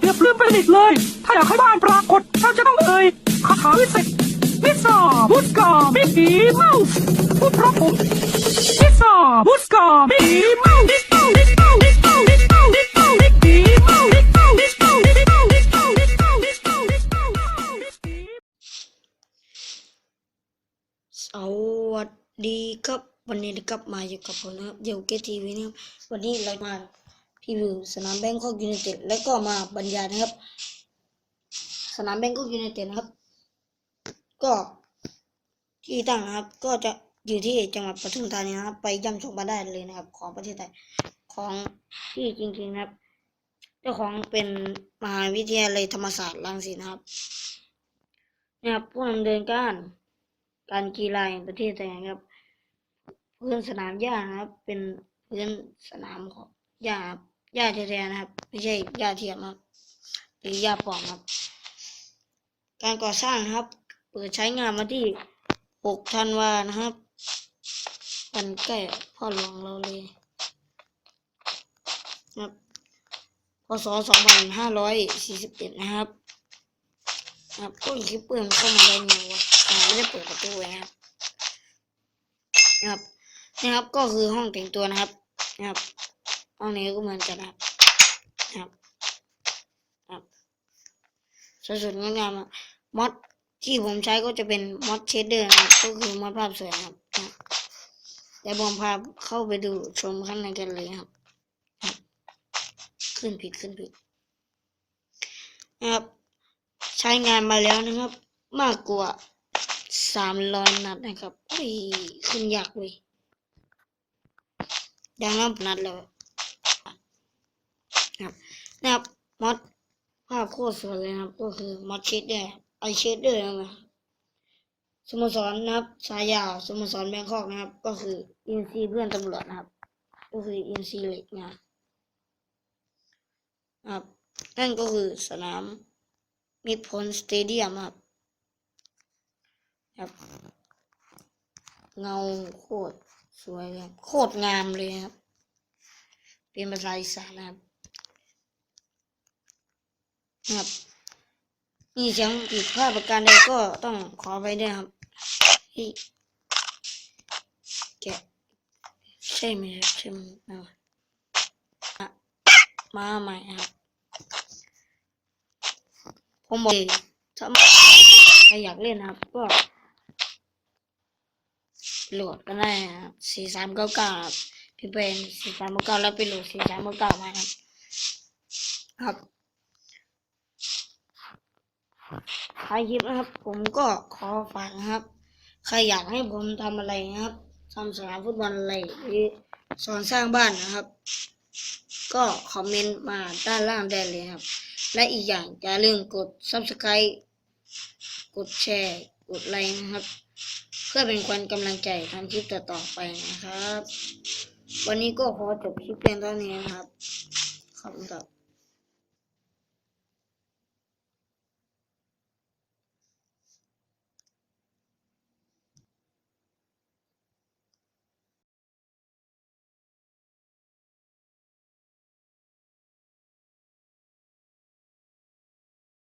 เพียบลืมไปนิทเลย ถ้าอยากให้บ้านปรากฏเราจะต้องเอ่ยคาถาวิเศษพิซซ่าบุสกามิกีเมาส์พูดพราะผมพิซซ่าบุสกามิกีเมาส์มิกกี้มิกกี้มิกกี้มิกกี้มิกกี้มิกกี้เมาส์มิกกี้มิกกี้มิกกี้มิกกี้มิกกี้มิกกี้มิกกี้มิกกี้สวัสดีครับวันนี้นะครับมาอยู่กับผมนะครับเดี๋ยวเกทีวีนะครับวันนี้เรามา พรีวิวสนามแบงคอกยูไนเต็ดแล้วก็มาบรรยายนะครับ สนามแบงคอกยูไนเต็ดนะครับ ก็ที่ตั้งนะครับ ก็จะอยู่ที่จังหวัดปทุมธานีนะครับ ไปย่ำชมมาได้เลยนะครับ ของประเทศไทยของที่จริงๆนะครับ เจ้าของเป็นมหาวิทยาลัยธรรมศาสตร์รังสิตนะครับนะครับผู้ดำเนินการการกีฬาแห่งประเทศไทยนะครับพื้นสนามหญ้านะครับ เป็นพื้นสนามของหญ้าครับ หญ้าแท้ๆนะครับ ไม่ใช่หญ้าเทียมครับหรือหญ้าปลอมครับ การก่อสร้างนะครับ เปิดใช้งานมาที่6ธันวานะครับวันใกล้พ่อหลวงเราเลยนะครับพศ2541นะครับครับต้นคลิปเปิดเข้ามาได้ไงวะอ่าไม่ได้เปิดประตูไว้นะครับนะครับ นะครับก็คือห้องแต่งตัวนะครับ นะครับ ห้องนี้ก็เหมือนกันนะครับครับครับสวยๆงดงามมอดที่ผมใช้ก็จะเป็นมอดเชดเดอร์นะครับก็คือมอดภาพสวยครับนะครับเดี๋ยวผมพาเข้าไปดูชมข้างในกันเลยครับ ขึ้นผิดขึ้นผิดนะครับ ใช้งานมาแล้วนะครับ มากกว่าสามร้อยนัดนะครับเฮ้ยขึ้นยากเว้ยดังนั้นนัดแล้ว ครับนะครับมอดภาพโคตรสวยเลยนะครับ ก็คือมอดเชดเดอร์ไอเชดเดอร์นะครับสโมสรนะครับสายยาวสโมสรแบงคอกนะครับ ก็คืออินซีเพื่อนตำรวจนะครับ ก็คืออินซีเล็กนะครับนะครับนั่นก็คือสนามมิพลสเตเดียมครับครับ เงาโคตรสวยเลยโคตรงามเลยครับ เป็นภาษาอีสานนะครับ ครับมีเสียงผิดพลาดประการใดก็ต้องขอไปด้วยครับที่แกะใช่ไหมครับใช่ไหมครับอะมาใหม่ครับผมบอกเลยถ้าใครอยากเล่นนะครับ ก็โหลดก็ได้ครับสี่สามเก้าเก้าพี่เป็นสี่สามเก้าแล้วไปโหลดสี่สามเก้าเก้ามาครับครับ ท้ายคลิปนะครับ ผมก็ขอฝากนะครับ ใครอยากให้ผมทำอะไรนะครับทำสนามฟุตบอลอะไรหรือสอนสร้างบ้านนะครับ ก็คอมเมนต์มาด้านล่างได้เลยครับ และอีกอย่างอย่าลืมกด subscribe กดแชร์ กดไลค์นะครับ เพื่อเป็นควันกำลังใจทำคลิปต่อๆไปนะครับ วันนี้ก็ขอจบคลิปเพียงเท่านี้นะครับ ขอบคุณครับ